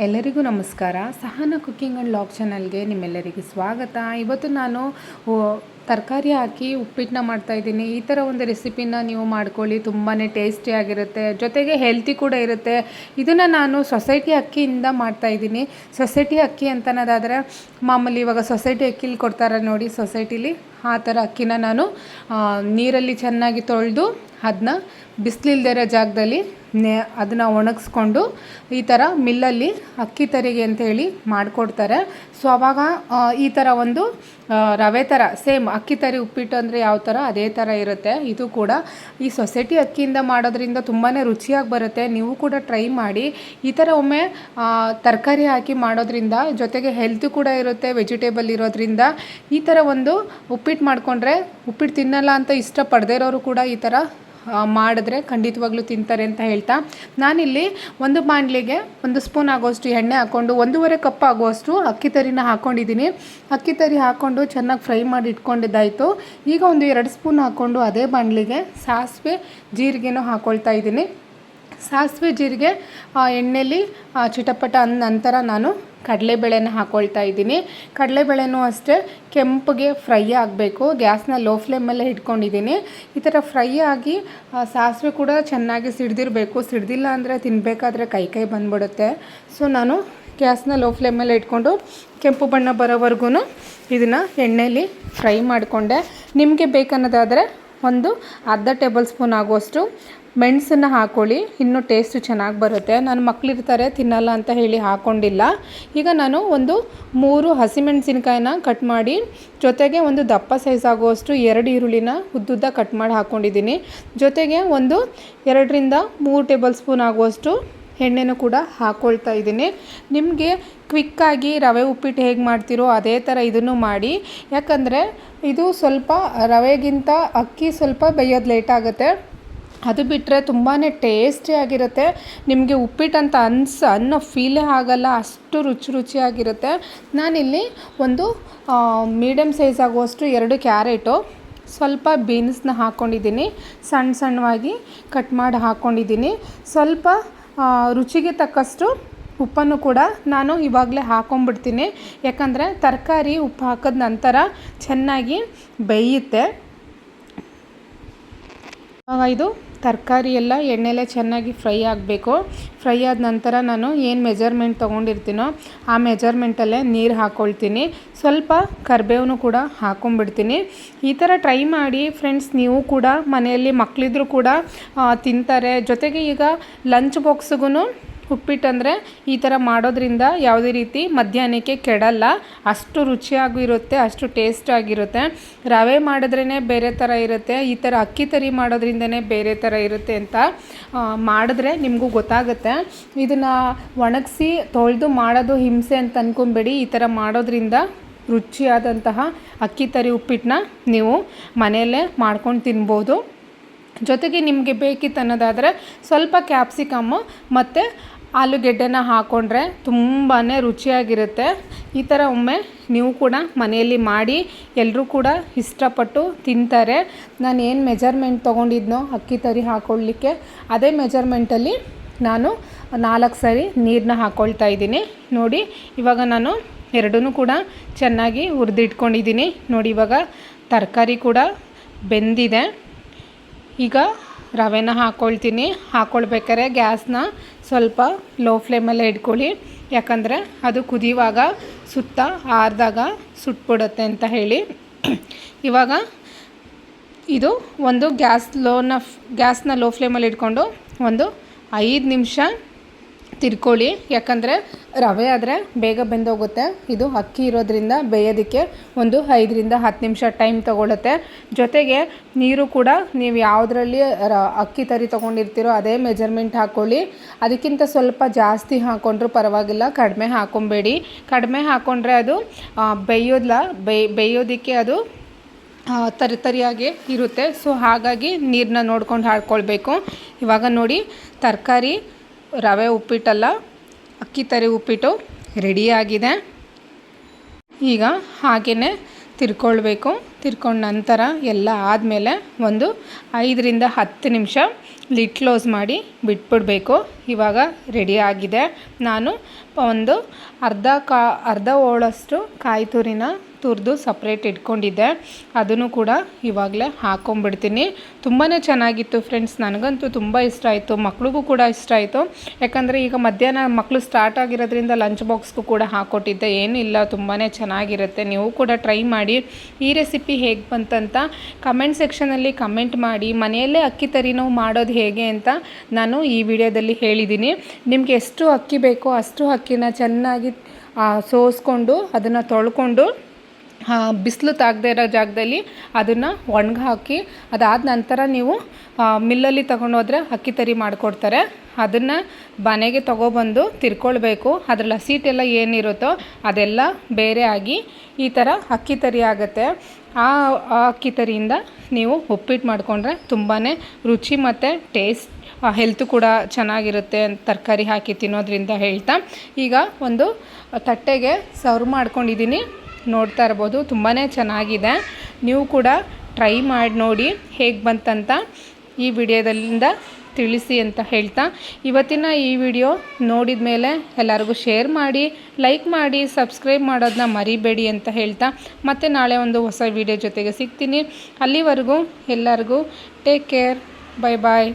ಎಲ್ಲರಿಗೂ ನಮಸ್ಕಾರ. ಸಹನ cooking and log ಚಾನಲ್ಗೆ ನಿಮ್ಮೆಲ್ಲರಿಗೂ ಸ್ವಾಗತ. ಇವತ್ತು ನಾನು ತರಕಾರಿ ಹಾಕಿ ಉಪ್ಪಿಟ್ಟನ್ನ ಮಾಡ್ತಾಯಿದ್ದೀನಿ ಈ ಥರ ಒಂದು ರೆಸಿಪಿನ ನೀವು ಮಾಡ್ಕೊಳ್ಳಿ. ತುಂಬಾ ಟೇಸ್ಟಿಯಾಗಿರುತ್ತೆ ಜೊತೆಗೆ ಹೆಲ್ತಿ ಕೂಡ ಇರುತ್ತೆ. ಇದನ್ನು ನಾನು ಸೊಸೈಟಿ ಅಕ್ಕಿಯಿಂದ ಮಾಡ್ತಾಯಿದ್ದೀನಿ ಸೊಸೈಟಿ ಅಕ್ಕಿ ಅಂತನೋದಾದರೆ, ಮಾಮೂಲಿ ಇವಾಗ ಸೊಸೈಟಿ ಅಕ್ಕಿಲಿ ಕೊಡ್ತಾರೆ ನೋಡಿ, ಸೊಸೈಟಿಲಿ ಆ ಥರ ಅಕ್ಕಿನ ನಾನು ನೀರಲ್ಲಿ ಚೆನ್ನಾಗಿ ತೊಳೆದು ಅದನ್ನ ಬಿಸಿಲಿಲ್ದಿರೋ ಜಾಗದಲ್ಲಿ ಅದನ್ನು ಒಣಗಿಸ್ಕೊಂಡು ಈ ಥರ ಮಿಲ್ಲಲ್ಲಿ ಅಕ್ಕಿ ತರಿಗೆ ಅಂತ ಹೇಳಿ ಮಾಡಿಕೊಡ್ತಾರೆ. ಸೊ ಅವಾಗ ಈ ಥರ ಒಂದು ರವೆ ಥರ ಸೇಮ್ ಅಕ್ಕಿ ತರಿ ಉಪ್ಪಿಟ್ಟು ಅಂದರೆ ಯಾವ ಥರ ಅದೇ ಥರ ಇರುತ್ತೆ. ಇದು ಕೂಡ ಈ ಸೊಸೈಟಿ ಅಕ್ಕಿಯಿಂದ ಮಾಡೋದ್ರಿಂದ ತುಂಬಾ ರುಚಿಯಾಗಿ ಬರುತ್ತೆ. ನೀವು ಕೂಡ ಟ್ರೈ ಮಾಡಿ. ಈ ಥರ ಒಮ್ಮೆ ತರಕಾರಿ ಹಾಕಿ ಮಾಡೋದ್ರಿಂದ ಜೊತೆಗೆ ಹೆಲ್ತ್ ಕೂಡ ಇರುತ್ತೆ ವೆಜಿಟೇಬಲ್ ಇರೋದ್ರಿಂದ. ಈ ಥರ ಒಂದು ಉಪ್ಪಿಟ್ಟು ಮಾಡಿಕೊಂಡ್ರೆ ಉಪ್ಪಿಟ್ಟು ತಿನ್ನಲ್ಲ ಅಂತ ಇಷ್ಟಪಡದೇ ಇರೋರು ಕೂಡ ಈ ಥರ ಮಾಡಿದ್ರೆ ಖಂಡಿತವಾಗ್ಲೂ ತಿಂತಾರೆ ಅಂತ ಹೇಳ್ತಾ. ನಾನಿಲ್ಲಿ ಒಂದು ಬಾಣಲಿಗೆ ಒಂದು ಸ್ಪೂನ್ ಆಗೋಷ್ಟು ಎಣ್ಣೆ ಹಾಕ್ಕೊಂಡು ಒಂದೂವರೆ ಕಪ್ ಆಗುವಷ್ಟು ಅಕ್ಕಿ ತರಿನ ಹಾಕ್ಕೊಂಡಿದ್ದೀನಿ ಅಕ್ಕಿ ತರಿ ಹಾಕ್ಕೊಂಡು ಚೆನ್ನಾಗಿ ಫ್ರೈ ಮಾಡಿ ಇಟ್ಕೊಂಡಿದ್ದಾಯಿತು. ಈಗ ಒಂದು ಎರಡು ಸ್ಪೂನ್ ಹಾಕ್ಕೊಂಡು ಅದೇ ಬಾಣಲಿಗೆ ಸಾಸಿವೆ ಜೀರಿಗೆನೂ ಹಾಕ್ಕೊಳ್ತಾ ಇದ್ದೀನಿ. ಸಾಸಿವೆ ಜೀರಿಗೆ ಆ, ಚಿಟಪಟ ಅಂದ ನಂತರ ನಾನು ಕಡಲೆಬೇಳೆನ ಹಾಕ್ಕೊಳ್ತಾ ಇದ್ದೀನಿ. ಕಡಲೆಬೇಳೆನೂ ಅಷ್ಟೇ ಕೆಂಪಗೆ ಫ್ರೈ ಆಗಬೇಕು. ಗ್ಯಾಸ್ನ ಲೋ ಫ್ಲೇಮಲ್ಲೇ ಇಟ್ಕೊಂಡಿದ್ದೀನಿ. ಈ ಥರ ಫ್ರೈ ಆಗಿ ಸಾಸಿವೆ ಕೂಡ ಚೆನ್ನಾಗಿ ಸಿಡ್ದಿರಬೇಕು. ಸಿಡ್ದಿಲ್ಲ ಅಂದರೆ ತಿನ್ನಬೇಕಾದ್ರೆ ಕೈ ಕೈ ಬಂದ್ಬಿಡುತ್ತೆ. ಸೊ, ನಾನು ಗ್ಯಾಸ್ನ ಲೋ ಫ್ಲೇಮಲ್ಲೇ ಇಟ್ಕೊಂಡು ಕೆಂಪು ಬಣ್ಣ ಬರೋವರೆಗೂ ಇದನ್ನು ಎಣ್ಣೆಯಲ್ಲಿ ಫ್ರೈ ಮಾಡಿಕೊಂಡೆ. ನಿಮಗೆ ಬೇಕನ್ನೋದಾದರೆ ಒಂದು ಅರ್ಧ ಟೇಬಲ್ ಸ್ಪೂನ್ ಆಗುವಷ್ಟು ಮೆಣಸನ್ನು ಹಾಕ್ಕೊಳ್ಳಿ ಇನ್ನೂ ಟೇಸ್ಟು ಚೆನ್ನಾಗಿ ಬರುತ್ತೆ. ನನ್ನ ಮಕ್ಕಳಿರ್ತಾರೆ ತಿನ್ನಲ್ಲ ಅಂತ ಹೇಳಿ ಹಾಕ್ಕೊಂಡಿಲ್ಲ ಈಗ ನಾನು ಒಂದು ಮೂರು ಹಸಿಮೆಣಸಿನ್ಕಾಯಿನ ಕಟ್ ಮಾಡಿ, ಜೊತೆಗೆ ಒಂದು ದಪ್ಪ ಸೈಜ್ ಆಗುವಷ್ಟು ಎರಡು ಈರುಳ್ಳಿನ ಉದ್ದುದ್ದ ಕಟ್ ಮಾಡಿ ಹಾಕ್ಕೊಂಡಿದ್ದೀನಿ ಜೊತೆಗೆ ಒಂದು ಎರಡರಿಂದ ಮೂರು ಟೇಬಲ್ ಸ್ಪೂನ್ ಆಗುವಷ್ಟು ಎಣ್ಣೆನೂ ಕೂಡ ಹಾಕ್ಕೊಳ್ತಾ ಇದ್ದೀನಿ. ನಿಮಗೆ ಕ್ವಿಕ್ಕಾಗಿ ರವೆ ಉಪ್ಪಿಟ್ಟು ಹೇಗೆ ಮಾಡ್ತೀರೋ ಅದೇ ಥರ ಇದನ್ನು ಮಾಡಿ. ಯಾಕಂದರೆ ಇದು ಸ್ವಲ್ಪ ರವೆಗಿಂತ ಅಕ್ಕಿ ಸ್ವಲ್ಪ ಬೇಯೋದು ಲೇಟ್ ಆಗುತ್ತೆ. ಅದು ಬಿಟ್ಟರೆ ತುಂಬಾ ಟೇಸ್ಟಿಯಾಗಿರುತ್ತೆ ನಿಮಗೆ ಉಪ್ಪಿಟ್ಟು ಅಂತ ಅನ್ಸ, ಅನ್ನೋ ಫೀಲೇ ಆಗಲ್ಲ, ಅಷ್ಟು ರುಚಿ ರುಚಿಯಾಗಿರುತ್ತೆ. ನಾನಿಲ್ಲಿ ಒಂದು ಮೀಡಿಯಮ್ ಸೈಜ್ ಆಗುವಷ್ಟು ಎರಡು ಕ್ಯಾರೆಟು ಸ್ವಲ್ಪ ಬೀನ್ಸ್ನ ಹಾಕ್ಕೊಂಡಿದ್ದೀನಿ ಸಣ್ಣ ಸಣ್ಣವಾಗಿ ಕಟ್ ಮಾಡಿ ಹಾಕ್ಕೊಂಡಿದ್ದೀನಿ ಸ್ವಲ್ಪ ರುಚಿಗೆ ತಕ್ಕಷ್ಟು ಉಪ್ಪನ್ನು ಕೂಡ ನಾನು ಇವಾಗಲೇ ಹಾಕೊಂಬಿಡ್ತೀನಿ. ಯಾಕಂದರೆ ತರಕಾರಿ ಉಪ್ಪು ಹಾಕಿದ ನಂತರ ಚೆನ್ನಾಗಿ ಬೇಯುತ್ತೆ. ಇದು ತರಕಾರಿ ಎಲ್ಲ ಎಣ್ಣೆಲೆ ಚೆನ್ನಾಗಿ ಫ್ರೈ ಆಗಬೇಕು. ಫ್ರೈ ಆದ ನಂತರ ನಾನು ಏನು ಮೆಜರ್ಮೆಂಟ್ ತೊಗೊಂಡಿರ್ತೀನೋ ಆ ಮೆಜರ್ಮೆಂಟಲ್ಲೇ ನೀರು ಹಾಕ್ಕೊಳ್ತೀನಿ ಸ್ವಲ್ಪ ಕರಿಬೇವನು ಕೂಡ ಹಾಕೊಂಡ್ಬಿಡ್ತೀನಿ. ಈ ಥರ ಟ್ರೈ ಮಾಡಿ ಫ್ರೆಂಡ್ಸ್ ನೀವು ಕೂಡ ಮನೆಯಲ್ಲಿ ಮಕ್ಕಳಿದ್ರು ಕೂಡ ತಿಂತಾರೆ. ಜೊತೆಗೆ ಈಗ ಲಂಚ್ ಬಾಕ್ಸ್ಗೂ ಉಪ್ಪಿಟ್ಟಂದರೆ ಈ ಥರ ಮಾಡೋದ್ರಿಂದ ಯಾವುದೇ ರೀತಿ ಮಧ್ಯಾಹ್ನಕ್ಕೆ ಕೆಡಲ್ಲ. ಅಷ್ಟು ರುಚಿಯಾಗೂ ಇರುತ್ತೆ ಅಷ್ಟು ಟೇಸ್ಟ್ ಆಗಿರುತ್ತೆ ರವೆ ಮಾಡಿದ್ರೇ ಬೇರೆ ಥರ ಇರುತ್ತೆ. ಈ ಥರ ಅಕ್ಕಿ ತರಿ ಮಾಡೋದ್ರಿಂದನೇ ಬೇರೆ ಥರ ಇರುತ್ತೆ ಅಂತ ಮಾಡಿದ್ರೆ ನಿಮಗೂ ಗೊತ್ತಾಗುತ್ತೆ. ಇದನ್ನು ಒಣಗಿಸಿ ತೊಳೆದು ಮಾಡೋದು ಹಿಂಸೆ ಅಂತ ಅಂದ್ಕೊಂಬೇಡಿ ಈ ಥರ ಮಾಡೋದ್ರಿಂದ ರುಚಿಯಾದಂತಹ ಅಕ್ಕಿ ತರಿ ಉಪ್ಪಿಟ್ಟನ್ನ ನೀವು ಮನೆಯಲ್ಲೇ ಮಾಡ್ಕೊಂಡು ತಿನ್ಬೋದು. ಜೊತೆಗೆ ನಿಮಗೆ ಬೇಕಿತ್ತು ಅನ್ನೋದಾದರೆ ಸ್ವಲ್ಪ ಕ್ಯಾಪ್ಸಿಕಮ್ಮು ಮತ್ತು ಆಲೂಗೆಡ್ಡೆನ ಹಾಕ್ಕೊಂಡ್ರೆ ತುಂಬಾ ರುಚಿಯಾಗಿರುತ್ತೆ. ಈ ಥರ ಒಮ್ಮೆ ನೀವು ಕೂಡ ಮನೆಯಲ್ಲಿ ಮಾಡಿ ಎಲ್ಲರೂ ಕೂಡ ಇಷ್ಟಪಟ್ಟು ತಿಂತಾರೆ. ನಾನು ಏನು ಮೆಜರ್ಮೆಂಟ್ ತೊಗೊಂಡಿದ್ನೋ ಅಕ್ಕಿ ತರಿ ಹಾಕ್ಕೊಳ್ಳಿಕ್ಕೆ ಅದೇ ಮೆಜರ್ಮೆಂಟಲ್ಲಿ ನಾನು ನಾಲ್ಕು ಸರಿ ನೀರನ್ನ ಹಾಕ್ಕೊಳ್ತಾ ಇದ್ದೀನಿ. ನೋಡಿ, ಇವಾಗ ನಾನು ಎರಡೂ ಕೂಡ ಚೆನ್ನಾಗಿ ಹುರಿದಿಟ್ಕೊಂಡಿದ್ದೀನಿ. ನೋಡಿ, ಇವಾಗ ತರಕಾರಿ ಕೂಡ ಬೆಂದಿದೆ. ಈಗ ರವೆನ ಹಾಕ್ಕೊಳ್ತೀನಿ ಹಾಕ್ಕೊಳ್ಬೇಕಾರೆ ಗ್ಯಾಸ್ನ ಸ್ವಲ್ಪ ಲೋ ಫ್ಲೇಮಲ್ಲೇ ಇಟ್ಕೊಳ್ಳಿ. ಯಾಕಂದರೆ ಅದು ಕುದಿಯುವಾಗ ಸುತ್ತ ಆರಿದಾಗ ಸುಟ್ಬಿಡುತ್ತೆ ಅಂತ ಹೇಳಿ. ಇವಾಗ ಇದು ಒಂದು ಗ್ಯಾಸ್ ಲೋನ, ಗ್ಯಾಸ್ನ ಲೋ ಫ್ಲೇಮಲ್ಲಿ ಇಟ್ಕೊಂಡು ಒಂದು ಐದು ನಿಮಿಷ ತಿರ್ಕೊಳ್ಳಿ. ಯಾಕಂದರೆ ರವೆ ಆದರೆ ಬೇಗ ಬೆಂದೋಗುತ್ತೆ. ಇದು ಅಕ್ಕಿ ಇರೋದ್ರಿಂದ ಬೇಯೋದಕ್ಕೆ ಒಂದು ಐದರಿಂದ ಹತ್ತು ನಿಮಿಷ ಟೈಮ್ ತಗೊಳ್ಳುತ್ತೆ ಜೊತೆಗೆ ನೀರು ಕೂಡ ನೀವು ಯಾವುದರಲ್ಲಿ ರ ಅಕ್ಕಿ ತರಿ ತೊಗೊಂಡಿರ್ತೀರೋ ಅದೇ ಮೆಜರ್ಮೆಂಟ್ ಹಾಕ್ಕೊಳ್ಳಿ ಅದಕ್ಕಿಂತ ಸ್ವಲ್ಪ ಜಾಸ್ತಿ ಹಾಕ್ಕೊಂಡ್ರೂ ಪರವಾಗಿಲ್ಲ. ಕಡಿಮೆ ಹಾಕ್ಕೊಬೇಡಿ ಕಡಿಮೆ ಹಾಕ್ಕೊಂಡ್ರೆ ಅದು ಬೇಯೋದ್ಲ ಬೇಯೋದಿಲ್ಲ ಬೇಯೋದಕ್ಕೆ ಅದು ತರಿ ತರಿಯಾಗಿ ಇರುತ್ತೆ. ಸೊ, ಹಾಗಾಗಿ ನೀರನ್ನ ನೋಡ್ಕೊಂಡು ಹಾಕ್ಕೊಳ್ಬೇಕು ಇವಾಗ ನೋಡಿ, ತರಕಾರಿ ರವೆ ಉಪ್ಪಿಟ್ಟಲ್ಲ, ಅಕ್ಕಿ ತರಿ ಉಪ್ಪಿಟ್ಟು ರೆಡಿಯಾಗಿದೆ ಈಗ ಹಾಗೆಯೇ ತಿರ್ಕೊಳ್ಬೇಕು. ತಿರ್ಕೊಂಡ ನಂತರ ಎಲ್ಲ ಆದಮೇಲೆ ಒಂದು ಐದರಿಂದ ಹತ್ತು ನಿಮಿಷ ಲಿಟ್ ಕ್ಲೋಸ್ ಮಾಡಿ ಬಿಟ್ಬಿಡಬೇಕು. ಇವಾಗ ರೆಡಿ ಆಗಿದೆ. ನಾನು ಒಂದು ಅರ್ಧ ಕಾ, ಅರ್ಧ ಓಳಷ್ಟು ಕಾಯಿ ತುರಿನ ತುರಿದು ಸಪ್ರೇಟ್ ಇಟ್ಕೊಂಡಿದ್ದೆ. ಅದನ್ನು ಕೂಡ ಇವಾಗಲೇ ಹಾಕ್ಕೊಂಬಿಡ್ತೀನಿ ತುಂಬಾ ಚೆನ್ನಾಗಿತ್ತು ಫ್ರೆಂಡ್ಸ್ ನನಗಂತೂ ತುಂಬ ಇಷ್ಟ ಆಯಿತು. ಮಕ್ಳಿಗೂ ಕೂಡ ಇಷ್ಟ ಆಯಿತು. ಯಾಕಂದರೆ ಈಗ ಮಧ್ಯಾಹ್ನ ಮಕ್ಕಳು ಸ್ಟಾರ್ಟ್ ಆಗಿರೋದ್ರಿಂದ ಲಂಚ್ ಬಾಕ್ಸ್ಗೂ ಕೂಡ ಹಾಕ್ಕೊಟ್ಟಿದ್ದೆ ಏನಿಲ್ಲ ತುಂಬಾ ಚೆನ್ನಾಗಿರುತ್ತೆ. ನೀವು ಕೂಡ ಟ್ರೈ ಮಾಡಿ. ಈ ರೆಸಿಪಿ ಹೇಗೆ ಬಂತಂತ ಕಮೆಂಟ್ ಸೆಕ್ಷನಲ್ಲಿ ಕಮೆಂಟ್ ಮಾಡಿ. ಮನೆಯಲ್ಲೇ ಅಕ್ಕಿ ತರಿ ಮಾಡೋದು ಹೇಗೆ ಅಂತ ನಾನು ಈ ವಿಡಿಯೋದಲ್ಲಿ ಹೇಳಿದ್ದೀನಿ. ನಿಮಗೆ ಎಷ್ಟು ಅಕ್ಕಿ ಬೇಕೋ ಅಷ್ಟು ಅಕ್ಕಿನ ಚೆನ್ನಾಗಿ ಸೋಸ್ಕೊಂಡು ಅದನ್ನು ತೊಳ್ಕೊಂಡು ಬಿಸಿಲು ತಾಗದೇ ಇರೋ ಜಾಗದಲ್ಲಿ ಅದನ್ನು ಒಣಗಿ ಹಾಕಿ ಅದಾದ ನಂತರ ನೀವು ಮಿಲ್ಲಲ್ಲಿ ತಗೊಂಡೋದ್ರೆ ಅಕ್ಕಿ ತರಿ ಮಾಡಿಕೊಡ್ತಾರೆ. ಅದನ್ನು ಮನೆಗೆ ತಗೊಬಂದು ತಿರ್ಕೊಳ್ಬೇಕು. ಅದ್ರ ಹಸಿಟೆಲ್ಲ ಏನಿರುತ್ತೋ ಅದೆಲ್ಲ ಬೇರೆ ಆಗಿ ಈ ಥರ ಅಕ್ಕಿ ತರಿ ಆಗುತ್ತೆ. ಆ ಅಕ್ಕಿ ತರಿಯಿಂದ ನೀವು ಉಪ್ಪಿಟ್ಟು ಮಾಡಿಕೊಂಡ್ರೆ ತುಂಬಾ ರುಚಿ ಮತ್ತು ಟೇಸ್ಟ್ ಹೆಲ್ತ್ ಕೂಡ ಚೆನ್ನಾಗಿರುತ್ತೆ ತರಕಾರಿ ಹಾಕಿ ತಿನ್ನೋದ್ರಿಂದ ಹೇಳ್ತಾ. ಈಗ ಒಂದು ತಟ್ಟೆಗೆ ಸರ್ವ್ ಮಾಡ್ಕೊಂಡಿದ್ದೀನಿ. ನೋಡ್ತಾ ಇರ್ಬೋದು. ತುಂಬಾ ಚೆನ್ನಾಗಿದೆ. ನೀವು ಕೂಡ ಟ್ರೈ ಮಾಡಿ ನೋಡಿ ಹೇಗೆ ಬಂತಂತ ಈ ವಿಡಿಯೋದಲ್ಲಿಂದ ತಿಳಿಸಿ ಅಂತ ಹೇಳ್ತಾ. ಇವತ್ತಿನ ಈ ವಿಡಿಯೋ ನೋಡಿದ ಮೇಲೆ ಎಲ್ಲರಿಗೂ ಶೇರ್ ಮಾಡಿ, ಲೈಕ್ ಮಾಡಿ, ಸಬ್ಸ್ಕ್ರೈಬ್ ಮಾಡೋದನ್ನ ಮರಿಬೇಡಿ ಅಂತ ಹೇಳ್ತಾ. ಮತ್ತೆ ನಾಳೆ ಒಂದು ಹೊಸ ವಿಡಿಯೋ ಜೊತೆಗೆ ಸಿಗ್ತೀನಿ. ಅಲ್ಲಿವರೆಗೂ ಎಲ್ಲರಿಗೂ ಟೇಕ್ ಕೇರ್. Bye bye